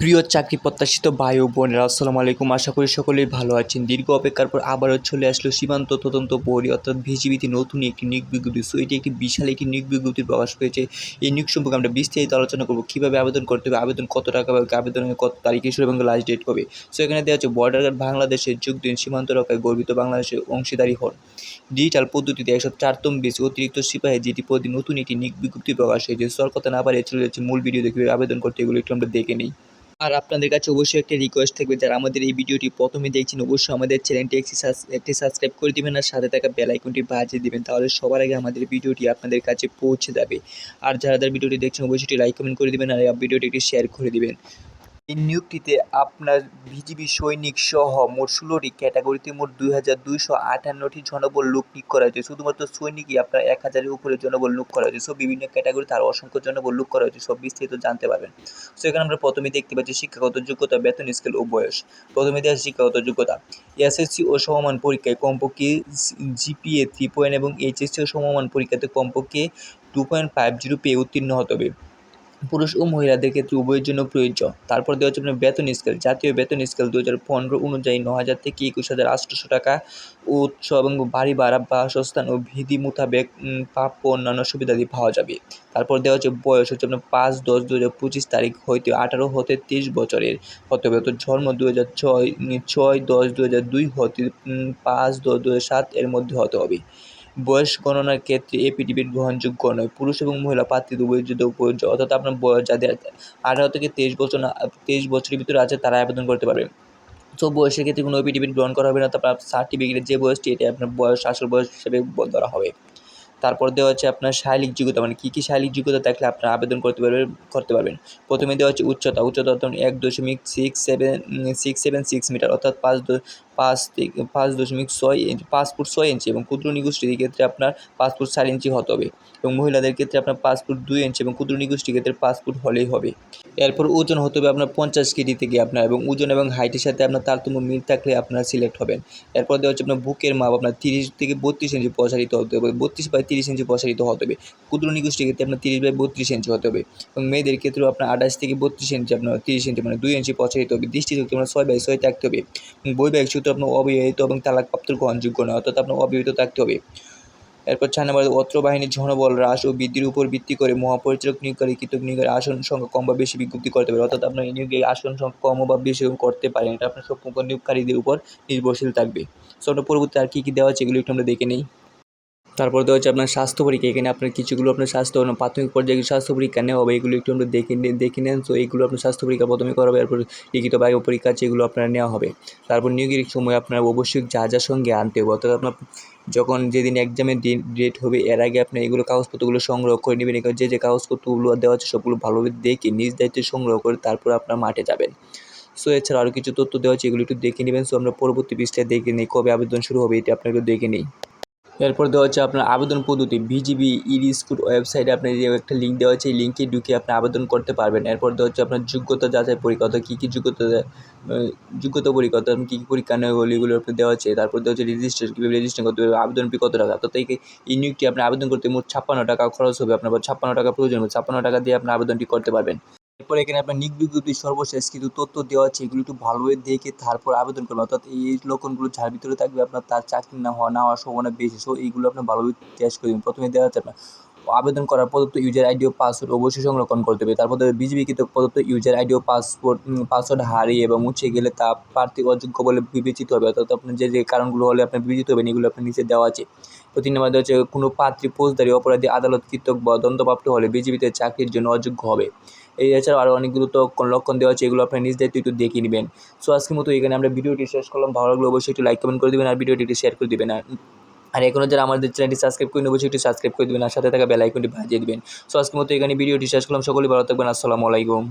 প্রিয় চাকরি প্রত্যাশিত ভাই ও বোনেরা, আসসালামু আলাইকুম। আশা করি সকলেই ভালো আছেন। দীর্ঘ অপেক্ষার পর আবারও চলে আসলো সীমান্ত তদন্ত পরি অর্থাৎ ভিজিবিতে নতুন একটি নিয়োগ বিজ্ঞপ্তি। সো এটি একটি বিশাল একটি নিয়োগ বিজ্ঞপ্তির প্রকাশ পেয়েছে। এই নিয়োগ সম্পর্কে আমরা বিস্তারিত আলোচনা করব। কীভাবে আবেদন করতে হবে, আবেদন কত টাকা পাবে আবেদনের কত তারিখে শুরু এবং লাস্ট ডেট হবে সো এখানে দেওয়া হচ্ছে বর্ডার গার্ড বাংলাদেশের যোগ দিন, সীমান্ত রক্ষায় গর্বিত বাংলাদেশের অংশীদারি হন। ডিজিটাল পদ্ধতিতে একশো চারতম বেশি অতিরিক্ত সিপাহী যেটি পদে নতুন একটি নিয়োগ বিজ্ঞপ্তি প্রকাশ হয়েছে সর কথা না পারে চলে যাচ্ছে। মূল ভিডিও দেখে আবেদন করতে এগুলো একটু আমরা দেখে নিই। আর আপনাদের কাছে অবশ্যই একটা রিকোয়েস্ট থাকবে যারা আমাদের এই ভিডিওটি প্রথমে দেখছেন, অবশ্যই আমাদের চ্যানেলটি একটি একটি সাবস্ক্রাইব করে দিবেন আর সাথে থাকা বেল আইকনটি বাজিয়ে দিবেন, তাহলে সবার আগে আমাদের ভিডিওটি আপনাদের কাছে পৌঁছে যাবে। আর যারা যারা ভিডিওটি দেখছেন, অবশ্যই লাইক কমেন্ট করে দেবেন আর ভিডিওটি একটি শেয়ার করে দিবেন। এই নিয়োগটিতে আপনার বিজিবি সৈনিক সহ মোট ষোলোটি ক্যাটাগরিতে মোট দুই হাজার দুইশো আটান্নটি জনবল লোক নিয়োগ করা হয়েছে। শুধুমাত্র সৈনিকই আপনার এক হাজারের উপরে জনবল নিয়োগ করা হয়েছে। সব বিভিন্ন ক্যাটাগরিতে আরও অসংখ্য জনবল নিয়োগ করা হয়েছে। সব বিস্তারিত জানতে পারবেন। সো, এখানে আমরা প্রথমে দেখতে পাচ্ছি শিক্ষাগত যোগ্যতা, বেতন, স্কেল ও বয়স। প্রথমে দেওয়া শিক্ষাগত যোগ্যতা। এসএসসি ও সমমান পরীক্ষায় কমপক্ষে জিপিএ থ্রি পয়েন্ট এবং এইচএসসি ও সমমান পরীক্ষাতে কমপক্ষে টু পয়েন্ট ফাইভ জিরো পেয়ে উত্তীর্ণ হতে হবে। পুরুষ ও মহিলাদের ক্ষেত্রে উভয়ের জন্য প্রযোজ্য। তারপর দেওয়া হচ্ছে আপনার বেতন স্কেল জাতীয় বেতন স্কেল দু হাজার পনেরো অনুযায়ী ন হাজার থেকে একুশ হাজার আটশোশো টাকা উৎস এবং বাড়ি ভাড়া, বাসস্থান ও বিধি মোতাবেক প্রাপ্য অন্যান্য সুবিধাদি পাওয়া যাবে। তারপর দেওয়া হচ্ছে বয়স হচ্ছে আপনার পাঁচ দশ দু হাজার পঁচিশ তারিখ হইতে আঠারো হতে তেইশ বছরের। হতে হবে জন্ম দু হাজার ছয় ছয় দশ দু হাজার দুই হতে পাঁচ দশ দু হাজার সাত এর মধ্যে হতে হবে। বয়স গণনার ক্ষেত্রে এপিডিবিট গ্রহণযোগ্য নয়। পুরুষ এবং মহিলা উভয়ের জন্য প্রযোজ্য অর্থাৎ আপনার বয়স যাদের আঠারো থেকে তেইশ বছর না তেইশ বছরের ভিতরে আছে তারা আবেদন করতে পারবে। তো বয়সের ক্ষেত্রে কোনো এপিডিবিট গ্রহণ করা হবে না, তারপর সার্টিফিকেটের যে বয়সটি এটা আপনার বয়স, আসল বয়স হিসেবে ধরা হবে। তারপর দেওয়া হচ্ছে আপনার শারীরিক যোগ্যতা মানে কী কী শারীরিক যোগ্যতা থাকলে আপনার আবেদন করতে পারবেন করতে পারবেন। প্রথমে দেওয়া হচ্ছে উচ্চতা। উচ্চতা এক দশমিক six seven six seven six metre অর্থাৎ পাঁচ পাঁচ থেকে পাঁচ দশমিক ছয় ইঞ্চি, পাঁচ ফুট ছয় ইঞ্চি এবং ক্ষুদ্র নিগোষ্ঠীর ক্ষেত্রে আপনার পাঁচ ফুট চার ইঞ্চি হতে হবে এবং মহিলাদের ক্ষেত্রে আপনার পাঁচ ফুট দুই ইঞ্চি এবং ক্ষুদ্র নিগোষ্ঠীর ক্ষেত্রে পাঁচ ফুট হলেই হবে। এরপর ওজন হতে হবে আপনার পঞ্চাশ কেজি থেকে আপনার এবং ওজন এবং হাইটের সাথে আপনার তারতম্য মিল থাকলে আপনারা সিলেক্ট হবেন। এরপর দেওয়া হচ্ছে আপনার বুকের মাপ, আপনার তিরিশ থেকে বত্রিশ ইঞ্চি প্রসারিত হতে হবে, বত্রিশ বাই তিরিশ ইঞ্চি প্রসারিত হতে হবে। ক্ষুদ্র নিগোষ্ঠীর ক্ষেত্রে আপনার তিরিশ বাই বত্রিশ ইঞ্চি হতে হবে এবং মেয়েদের ক্ষেত্রেও আপনার আঠাশ থেকে বত্রিশ ইঞ্চি, আপনার তিরিশ ইঞ্চি মানে দুই ইঞ্চি প্রসারিত হবে। দৃষ্টিশক্তি আপনার ছয় বাই ছয় থাকতে হবে বৈবাহিক সূত্রে আপনার অবিবাহিত এবং তালাকপ্রাপ্ত গ্রহণযোগ্য নয়, অর্থাৎ আপনার অবিবাহিত থাকতে হবে। এরপর ছয় নম্বর, অত্র বাহিনীর জনবল হ্রাস ও বৃদ্ধির উপর ভিত্তি করে মহাপরিচালক নিয়োগকারী কৃতক নিয়োগের আসন সংখ্যা কম বা বেশি বিজ্ঞপ্তি করতে পারে, অর্থাৎ আপনার এই নিয়োগে আসন সংখ্যা কম বা বেশি করতে পারেন, এটা আপনার সব নিয়োগকারীদের উপর নির্ভরশীল থাকবে। সব পরবর্তী আর কী কী দেওয়া আছে এগুলো একটু আমরা দেখে নিই। তারপর দেওয়া হচ্ছে আপনার স্বাস্থ্য পরীক্ষা। এখানে আপনার কিছুগুলো আপনার স্বাস্থ্য প্রাথমিক পর্যায়ে স্বাস্থ্য পরীক্ষা নেওয়া হবে, এগুলো একটু আমরা দেখে দেখে নেন। তো এইগুলো আপনার স্বাস্থ্য পরীক্ষা প্রথমে করা হবে, এরপর লিখিত বায়ু পরীক্ষা আছে, এগুলো আপনার নেওয়া হবে। তারপর নিয়োগের সময় আপনার অবশ্যই যা যা সঙ্গে আনতে হবে। অর্থাৎ আপনার যখন যেদিন এক্সামের ডেট হবে, এর আগে আপনি এগুলো কাগজপত্রগুলো সংগ্রহ করে নেবেন। এখানে যে যে কাগজপত্রগুলো দেওয়া আছে, সবগুলো ভালোভাবে দেখে, নিজ দায়িত্বে সংগ্রহ করে তারপর আপনার মাঠে যাবেন। সো এছাড়া আরও কিছু তথ্য দেওয়া আছে, এগুলো একটু দেখে নেবেন। সো আমরা পরবর্তী পৃষ্ঠায় দেখে নিই কবে আবেদন শুরু হবে, এটা আপনাকে দেখে নিই। এরপর দেওয়া হচ্ছে আপনার আবেদন পদ্ধতি ইডি স্কুল ওয়েবসাইটে আপনার যে একটা লিঙ্ক দেওয়া হচ্ছে এই লিঙ্কে ঢুকে আপনি আবেদন করতে পারবেন। এরপর দেওয়া হচ্ছে আপনার যোগ্যতা যাচাই পরীক্ষা কী কী যোগ্যতা যোগ্যতা অর্থাৎ কী কী পরীক্ষা নেওয়া এগুলো আপনি দেওয়া হচ্ছে তারপর দেওয়া হচ্ছে রেজিস্টার কীভাবে রেজিস্টার করতে হবে, আবেদন ফি কত টাকা? অর্থাৎ এই এই নিয়োগটি আপনি আবেদন করতে মোট ছাপ্পান্ন টাকা খরচ হবে, আপনার ছাপ্পান্ন টাকা প্রয়োজন হবে, ছাপ্পান্ন টাকা দিয়ে আপনি আবেদনটি করতে পারবেন। এরপর এখানে আপনার নিক সর্বশেষ কিছু তথ্য দেওয়া আছে, এগুলো একটু ভালোভাবে দেখে তারপর আবেদন করবেন অর্থাৎ এই লক্ষণগুলো যার ভিতরে থাকবে, আপনার তার চাকরি না হওয়া, না হওয়ার সম্ভাবনা বেশি সো এইগুলো আপনার ভালোভাবে টেস্ট করে দিন প্রথমে দেওয়া আছে আপনার আবেদন করার প্রদত্ত ইউজার আইডি ও পাসওয়ার্ড অবশ্যই সংরক্ষণ করতে হবে। তারপর বিজিবি কৃত প্রদত্ত ইউজার আইডি ও পাসপোর্ট পাসওয়ার্ড হারিয়ে এবং মুছে গেলে তা প্রার্থী অযোগ্য বলে বিবেচিত হবে। অর্থাৎ আপনার যে যে কারণগুলো হলে আপনার বিবেচিত হবেন, এগুলো আপনার নিচে দেওয়া আছে। তিন নম্বর দেওয়া হচ্ছে, কোনো পাত্রী ফৌজদারি, অপরাধী আদালত কৃতক বা দণ্ডপ্রাপ্ত হলে বিজিবিতে চাকরির জন্য অযোগ্য হবে। এই এছাড়াও আরও অনেকগুলো তো লক্ষণ দেওয়া আছে, এগুলো আপনার নিজ দায়িত্ব একটু দেখে নেবেন। সো আজকের মতো এখানে আমরা ভিডিওটি শেষ করলাম। ভালো লাগলে অবশ্যই একটু লাইক কমেন্ট করে দেবেন আর ভিডিওটি একটু শেয়ার করে দেবেন। আর আর এখনও যারা আমাদের চ্যানেলটি সাবস্ক্রাইব করে অবশ্যই একটু সাবস্ক্রাইব করে দেবেন আর সাথে থাকা বেল আইকনটি বাজিয়ে দেবেন। সো আজকের মতো এখানে ভিডিওটি শেষ করলাম। সকলেই ভালো থাকবেন। আসসালামু আলাইকুম।